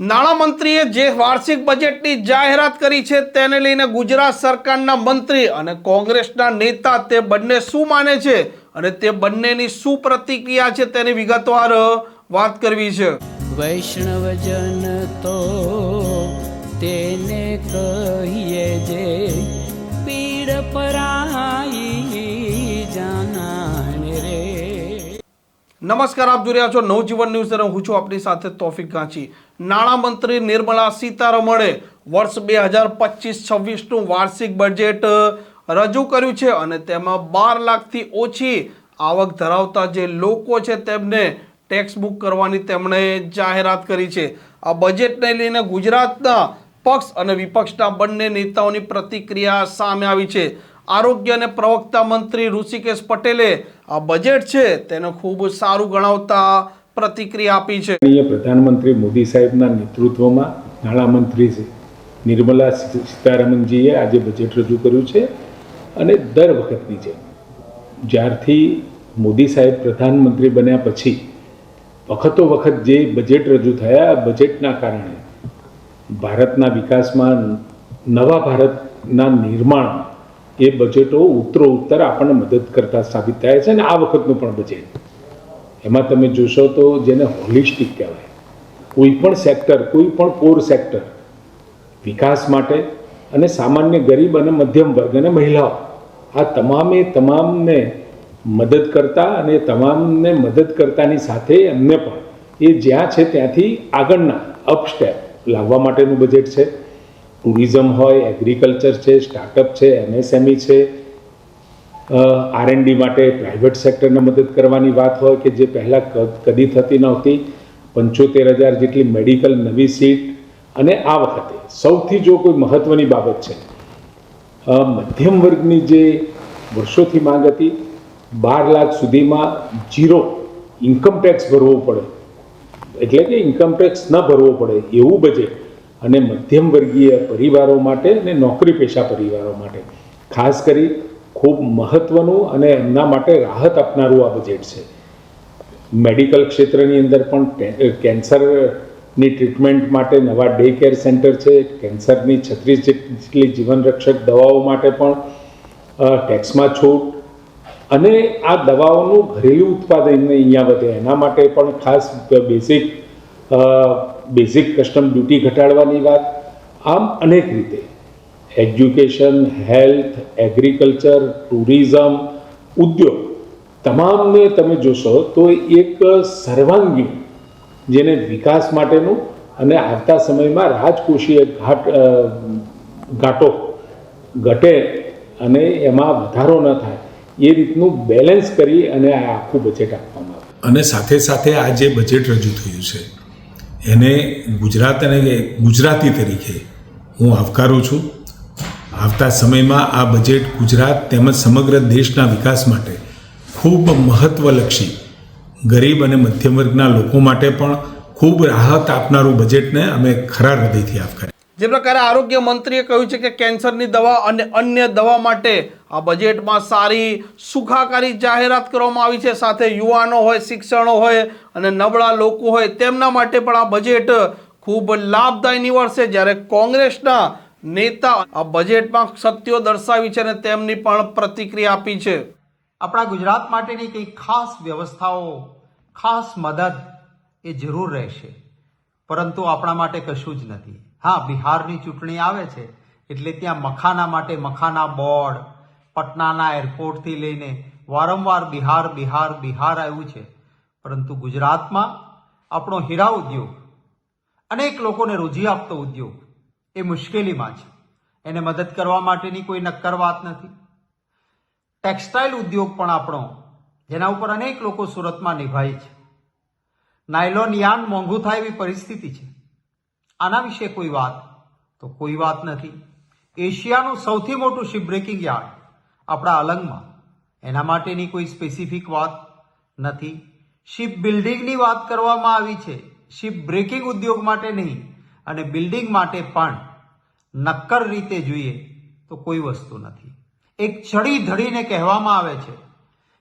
નાણામંત્રીએ જે વાર્ષિક બજેટની જાહેરાત કરી છે તેને લઈને ગુજરાત સરકારના મંત્રી અને કોંગ્રેસના નેતા તે બંને શું માને છે અને તે બંનેની શું પ્રતિક્રિયા છે તેની વિગતવાર વાત કરવી છે. વૈષ્ણવજન તો તેને કહીએ જે પીડ પરાઈ નમસ્કાર, આપ જોઈ રહ્યા છો નવજીવન ન્યૂઝ હું છું આપની સાથે તોફિક ગાંચી. નાણામંત્રી નિર્મલા સીતારમણે વર્ષ બે હજાર પચીસ છવ્વીસનું વાર્ષિક બજેટ રજૂ કર્યું છે અને તેમાં બાર લાખથી ઓછી આવક ધરાવતા જે લોકો છે તેમને ટેક્સ બુક કરવાની તેમણે જાહેરાત કરી છે. આ બજેટને લઈને ગુજરાતના પક્ષ અને વિપક્ષના બંને નેતાઓની પ્રતિક્રિયા સામે આવી છે. આરોગ્ય અને પ્રવક્તા મંત્રી ઋષિકેશ પટેલે આ બજેટ છે તેને ખૂબ સારું ગણાવતા પ્રતિક્રિયા આપી છે. પ્રધાનમંત્રી મોદી સાહેબના નેતૃત્વમાં નાણામંત્રી છે નિર્મલા સીતારામનજીએ આજે બજેટ રજૂ કર્યું છે અને દર વખતની જેમ. જ્યારથી મોદી સાહેબ પ્રધાનમંત્રી બન્યા પછી વખતો વખત જે બજેટ રજૂ થયા બજેટના કારણે ભારતના વિકાસમાં નવા ભારતના નિર્માણ એ બજેટો ઉત્તરો ઉત્તર આપણને મદદ કરતા સાબિત થાય છે અને આ વખતનું પણ બજેટ એમાં તમે જોશો તો જેને હોલિસ્ટિક કહેવાય, કોઈ પણ સેક્ટર કોઈ પણ કોર સેક્ટર વિકાસ માટે અને સામાન્ય ગરીબ અને મધ્યમ વર્ગ અને મહિલાઓ, આ તમામે તમામને મદદ કરતા અને તમામને મદદ કરતાની સાથે એમને પણ એ જ્યાં છે ત્યાંથી આગળના અપસ્ટેપ લાવવા માટેનું બજેટ છે. ટુરિઝમ હોય, એગ્રીકલ્ચર છે, સ્ટાર્ટઅપ છે, એમએસએમઈ છે આરએનડી માટે પ્રાઇવેટ સેક્ટરને મદદ કરવાની વાત હોય કે જે પહેલાં કદી થતી નહોતી. પંચોતેર હજાર જેટલી મેડિકલ નવી સીટ. અને આ વખતે સૌથી જો કોઈ મહત્ત્વની બાબત છે મધ્યમ વર્ગની જે વર્ષોથી માંગ હતી, બાર લાખ સુધીમાં જીરો ઇન્કમ ટેક્સ ભરવો પડે. એટલે કે ઇન્કમ ટેક્સ ન ભરવો પડે, એવું બજેટ અને મધ્યમ વર્ગીય પરિવારો માટે અને નોકરી પેશા પરિવારો માટે. ખાસ કરી ખૂબ મહત્વનું અને એમના માટે રાહત આપનારું આ બજેટ છે. મેડિકલ ક્ષેત્રની અંદર પણ કેન્સરની ટ્રીટમેન્ટ માટે નવા ડે કેર સેન્ટર છે, કેન્સરની છત્રીસ જેટલી જીવનરક્ષક દવાઓ માટે પણ ટેક્સમાં છૂટ. અને આ દવાઓનું ઘરેલું ઉત્પાદન અહીંયા વધે. એના માટે પણ ખાસ બેઝિક બેઝિક કસ્ટમ ડ્યુટી ઘટાડવાની વાત. આમ અનેક રીતે એજ્યુકેશન હેલ્થ એગ્રીકલ્ચર ટુરિઝમ ઉદ્યોગ તમામને તમે જોશો તો એક સર્વાંગી જેને વિકાસ માટેનું અને આવતા સમયમાં રાજકોષીય ઘાટ ઘાટો ઘટે અને એમાં વધારો ન થાય, એ રીતનું બેલેન્સ કરી અને આ આખું બજેટ આપવામાં આવે. અને સાથે સાથે આ જે બજેટ રજૂ થયું છે એને ગુજરાત અને ગુજરાતી તરીકે હું આવકારું છું. આવતા સમયમાં આ બજેટ ગુજરાત તેમજ સમગ્ર દેશના વિકાસ માટે ખૂબ મહત્વલક્ષી ગરીબ અને મધ્યમ વર્ગના લોકો માટે પણ ખૂબ રાહત આપનારું બજેટને અમે ખરા હૃદયથી આવકારીએ જે પ્રકારે આરોગ્ય મંત્રીએ કહ્યું છે કે કેન્સરની દવા અને અન્ય દવા માટે આ બજેટમાં સારી સુખાકારી જાહેરાત કરવામાં આવી છે. સાથે યુવાનો હોય, શિક્ષણો હોય અને નબળા લોકો હોય તેમના માટે પણ આ બજેટ ખૂબ લાભદાયી નીવડશે. જ્યારે કોંગ્રેસના નેતા આ બજેટમાં સત્યો દર્શાવી છે અને તેમની પણ પ્રતિક્રિયા આપી છે. આપણા ગુજરાત માટેની કંઈક ખાસ વ્યવસ્થાઓ, ખાસ મદદ એ જરૂર રહેશે. પરંતુ આપણા માટે કશું જ નથી. હા, બિહારની ચૂંટણી આવે છે, એટલે ત્યાં મખાના માટે મખાના બોર્ડ, પટનાના એરપોર્ટથી લઈને વારંવાર બિહાર બિહાર બિહાર આવ્યું છે. પરંતુ ગુજરાતમાં આપણો હીરા ઉદ્યોગ, અનેક લોકોને રોજી આપતો ઉદ્યોગ, એ મુશ્કેલીમાં છે. એને મદદ કરવા માટેની કોઈ નક્કર વાત નથી. ટેક્સટાઇલ ઉદ્યોગ પણ આપણો, જેના ઉપર અનેક લોકો સુરતમાં નિભાય છે. નાયલોન યાન મોંઘું થાય એવી પરિસ્થિતિ છે. આના વિશે કોઈ વાત? તો કોઈ વાત નથી. એશિયાનું સૌથી મોટું શિપ બ્રેકિંગ યાર્ડ આપણા અલંગમાં. એના માટેની કોઈ સ્પેસિફિક વાત નથી. શિપ બિલ્ડિંગની વાત કરવામાં આવી છે. શિપ બ્રેકિંગ ઉદ્યોગ માટે નહીં, અને બિલ્ડિંગ માટે પણ નક્કર રીતે જોઈએ તો કોઈ વસ્તુ નથી. એક ચડી ધડીને કહેવામાં આવે છે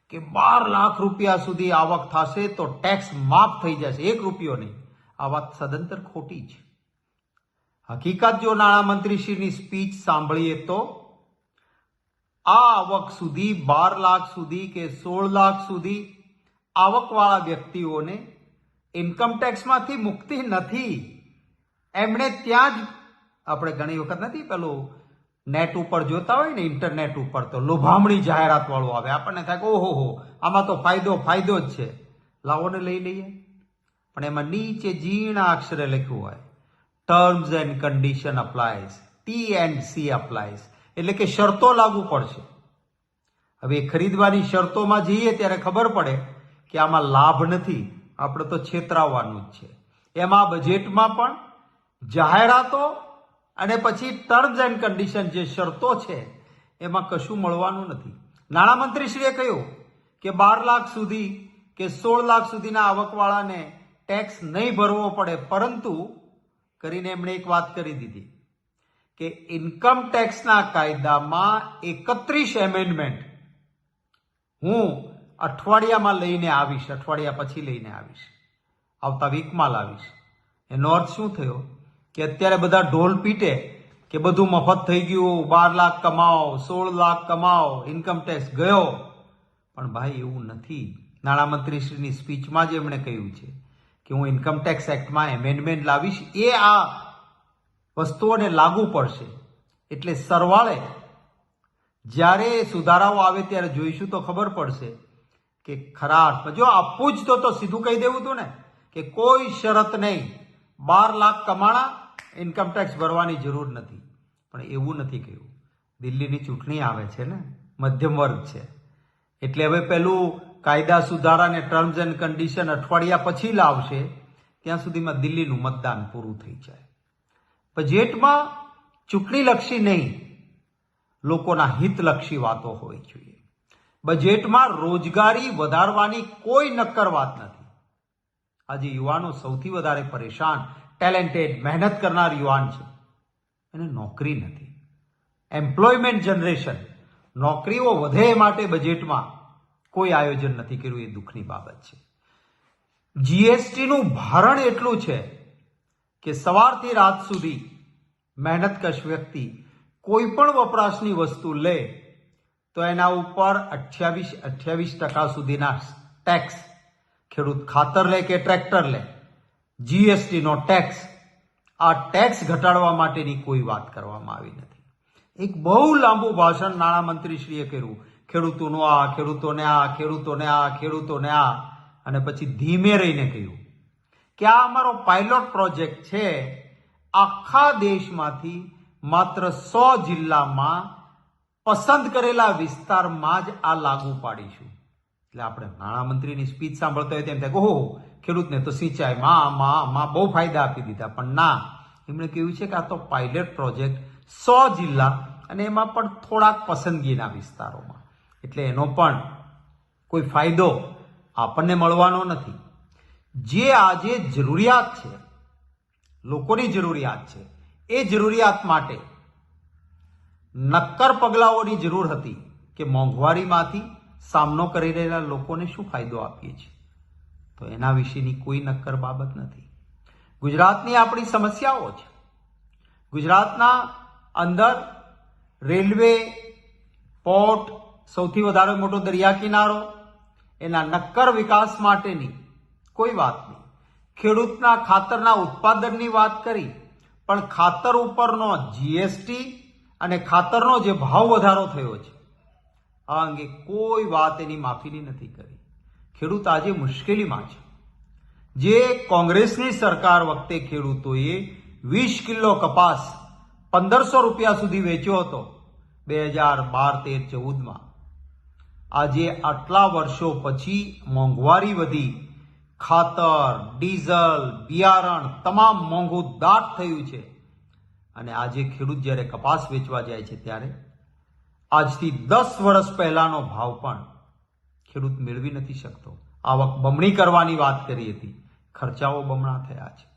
કે બાર લાખ રૂપિયા સુધી આવક થશે તો ટેક્સ માફ થઈ જશે. એક રૂપિયો નહીં. આ વાત સદંતર ખોટી છે. હકીકત જો નાણામંત્રીશ્રીની સ્પીચ સાંભળીએ તો, આ આવક સુધી, બાર લાખ સુધી કે સોળ લાખ સુધી આવકવાળા વ્યક્તિઓને ઇન્કમટેક્સમાંથી મુક્તિ નથી. એમણે ત્યાં જ, આપણે ઘણી વખત નથી, પેલું નેટ ઉપર જોતા હોય ને ઇન્ટરનેટ ઉપર તો લોભામણી જાહેરાત વાળું આવે. આપણને થાય કે, ઓહો આમાં તો ફાયદો ફાયદો જ છે. લાવો ને લઈ લઈએ. પણ એમાં નીચે જીણા અક્ષરે લખ્યું હોય. Terms and condition applies T and C applies એટલે કે શરતો લાગુ પડશે. હવે ખરીદવાની શરતોમાં જઈએ ત્યારે ખબર પડે કે આમાં લાભ નથી. આપણે તો છેતરાવવાનું જ છે. એમાં બજેટમાં પણ જાહેરાતો અને પછી ટર્મ્સ એન્ડ કન્ડિશન જે શરતો છે, એમાં કશું મળવાનું નથી. નાણામંત્રીશ્રીએ કહ્યું કે બાર લાખ સુધી કે સોળ લાખ સુધીના આવકવાળાને ટેક્સ નહીં ભરવો પડે, પરંતુ કરીને એમણે એક વાત કરી દીધી કે ઇન્કમ ટેક્સના કાયદામાં એકત્રીસ એમેન્ડમેન્ટ હું અઠવાડિયામાં લઈને આવીશ, અઠવાડિયા પછી લઈને આવીશ, આવતા વીકમાં લાવીશ. એનો અર્થ શું થયો? કે અત્યારે બધા ઢોલ પીટે કે બધું મફત થઈ ગયું, બાર લાખ કમાઓ, સોળ લાખ કમાઓ ઇન્કમ ટેક્સ ગયો. પણ ભાઈ એવું નથી. નાણામંત્રીશ્રીની સ્પીચમાં જ એમણે કહ્યું છે કે હું ઇન્કમ ટેક્સ એક્ટમાં એમેન્ડમેન્ટ લાવીશ, એ આ વસ્તુઓને લાગુ પડશે. એટલે સરવાળે જ્યારે સુધારાઓ આવે ત્યારે જોઈશું તો ખબર પડશે કે ખરા અર્થમાં, જો આપવું જ તો તો સીધું કહી દેવું હતું ને, કે કોઈ શરત નહીં. બાર લાખ કમાણા ઇન્કમ ટેક્સ ભરવાની જરૂર નથી. પણ એવું નથી કહ્યું. દિલ્હીની ચૂંટણી આવે છે ને, મધ્યમ વર્ગ છે. એટલે હવે પેલું કાયદા સુધારા ને ટર્મ્સ એન્ડ કન્ડિશન અઠવાડિયા પછી લાવશે, ત્યાં સુધીમાં દિલ્હીનું મતદાન પૂરું થઈ જાય. બજેટમાં ચૂંટણીલક્ષી નહીં, લોકોના હિતલક્ષી વાતો હોવી જોઈએ. બજેટમાં રોજગારી વધારવાની કોઈ નક્કર વાત નથી. આજે યુવાનો સૌથી વધારે પરેશાન ટેલેન્ટેડ મહેનત કરનાર યુવાન છે. એને નોકરી નથી. એમ્પ્લોયમેન્ટ જનરેશન નોકરીઓ વધે માટે બજેટમાં કોઈ આયોજન નથી કર્યું, એ દુઃખની બાબત છે. જીએસટીનું ભારણ એટલું છે કે સવારથી રાત સુધી મહેનતકશ વ્યક્તિ કોઈ પણ વપરાશની વસ્તુ લે, તો એના ઉપર અઠ્યાવીસ અઠ્યાવીસ ટકા સુધીના ટેક્સ, ખેડૂત ખાતર લે કે ટ્રેક્ટર લે જીએસટીનો ટેક્સ, આ ટેક્સ ઘટાડવા માટેની કોઈ વાત કરવામાં આવી નથી. એક બહુ લાંબુ ભાષણ નાણામંત્રીશ્રીએ કર્યું. ખેડૂતોનું આ, ખેડૂતોને આ ખેડૂતોને આ ખેડૂતોને આ. અને પછી ધીમે રહીને કહ્યું કે આ અમારો પાયલોટ પ્રોજેક્ટ છે આખા દેશમાંથી માત્ર સો જિલ્લામાં પસંદ કરેલા વિસ્તારમાં જ આ લાગુ પાડીશું. એટલે આપણે નાણામંત્રીની સ્પીચ સાંભળતા હોય તેમ થાય ઓહો, ખેડૂતને તો સિંચાઈમાં માં માં બહુ ફાયદા આપી દીધા. પણ ના, એમણે કહ્યું છે કે આ તો પાયલટ પ્રોજેક્ટ સો જિલ્લા અને એમાં પણ થોડાક પસંદગીના વિસ્તારોમાં. એટલે એનો પણ કોઈ ફાયદો આપણને મળવાનો નથી. જે આજે જરૂરિયાત છે, લોકોની જરૂરિયાત છે, એ જરૂરિયાત માટે નક્કર પગલાઓની જરૂર હતી કે મોંઘવારીમાંથી સામનો કરી રહેલા લોકોને શું ફાયદો આપીએ છીએ. તો એના વિશેની કોઈ નક્કર બાબત નથી. ગુજરાતની આપણી સમસ્યાઓ છે. ગુજરાતના અંદર રેલવે, પોર્ટ સૌથી વધારે મોટો દરિયા કિનારો, એના નક્કર વિકાસ માટેની કોઈ વાત નહીં. ખેડૂતના ખાતરના ઉત્પાદનની વાત કરી, પણ ખાતર ઉપરનો જીએસટી અને ખાતરનો જે ભાવ વધારો થયો છે, આ અંગે કોઈ વાત એની માફીની નથી કરી. ખેડૂત આજે મુશ્કેલીમાં છે. જે કોંગ્રેસની સરકાર વખતે ખેડૂતોએ વીસ કિલો કપાસ પંદરસો રૂપિયા સુધી વેચ્યો હતો, બે હજાર બાર તેર ચૌદમાં. આજે આટલા વર્ષો પછી મોંઘવારી વધી, ખાતર, ડીઝલ, બિયારણ તમામ મોંઘું દાટ થયું છે. અને આજે ખેડૂત જ્યારે કપાસ વેચવા જાય છે ત્યારે, આજથી દસ વર્ષ પહેલાનો ભાવ પણ ખેડૂત મેળવી નથી શકતો. આવક બમણી કરવાની વાત કરી હતી. ખર્ચાઓ બમણા થયા છે.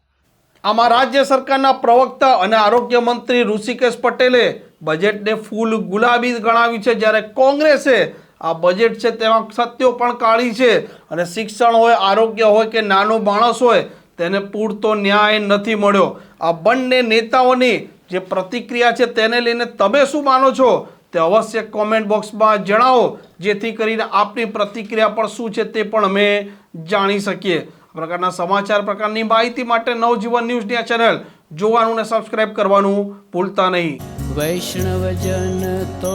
આમાં રાજ્ય સરકારના પ્રવક્તા અને આરોગ્ય મંત્રી ઋષિકેશ પટેલે બજેટને ફૂલ ગુલાબી ગણાવ્યું છે. જ્યારે કોંગ્રેસે આ બજેટ છે તેમાં સત્યો પણ કાળી છે અને શિક્ષણ હોય, આરોગ્ય હોય કે નાનો માણસ હોય, તેને પૂરતો ન્યાય નથી મળ્યો. આ બંને નેતાઓની જે પ્રતિક્રિયા છે તેને લઈને તમે શું માનો છો? તે અવશ્ય કોમેન્ટ બોક્સમાં જણાવો, જેથી કરીને આપની પ્રતિક્રિયા પણ શું છે તે પણ અમે જાણી શકીએ. આ પ્રકારના સમાચાર પ્રકારની માહિતી માટે નવજીવન ન્યૂઝની આ ચેનલ જોવાનું અને સબસ્ક્રાઇબ કરવાનું ભૂલતા નહીં. વૈષ્ણવજન તો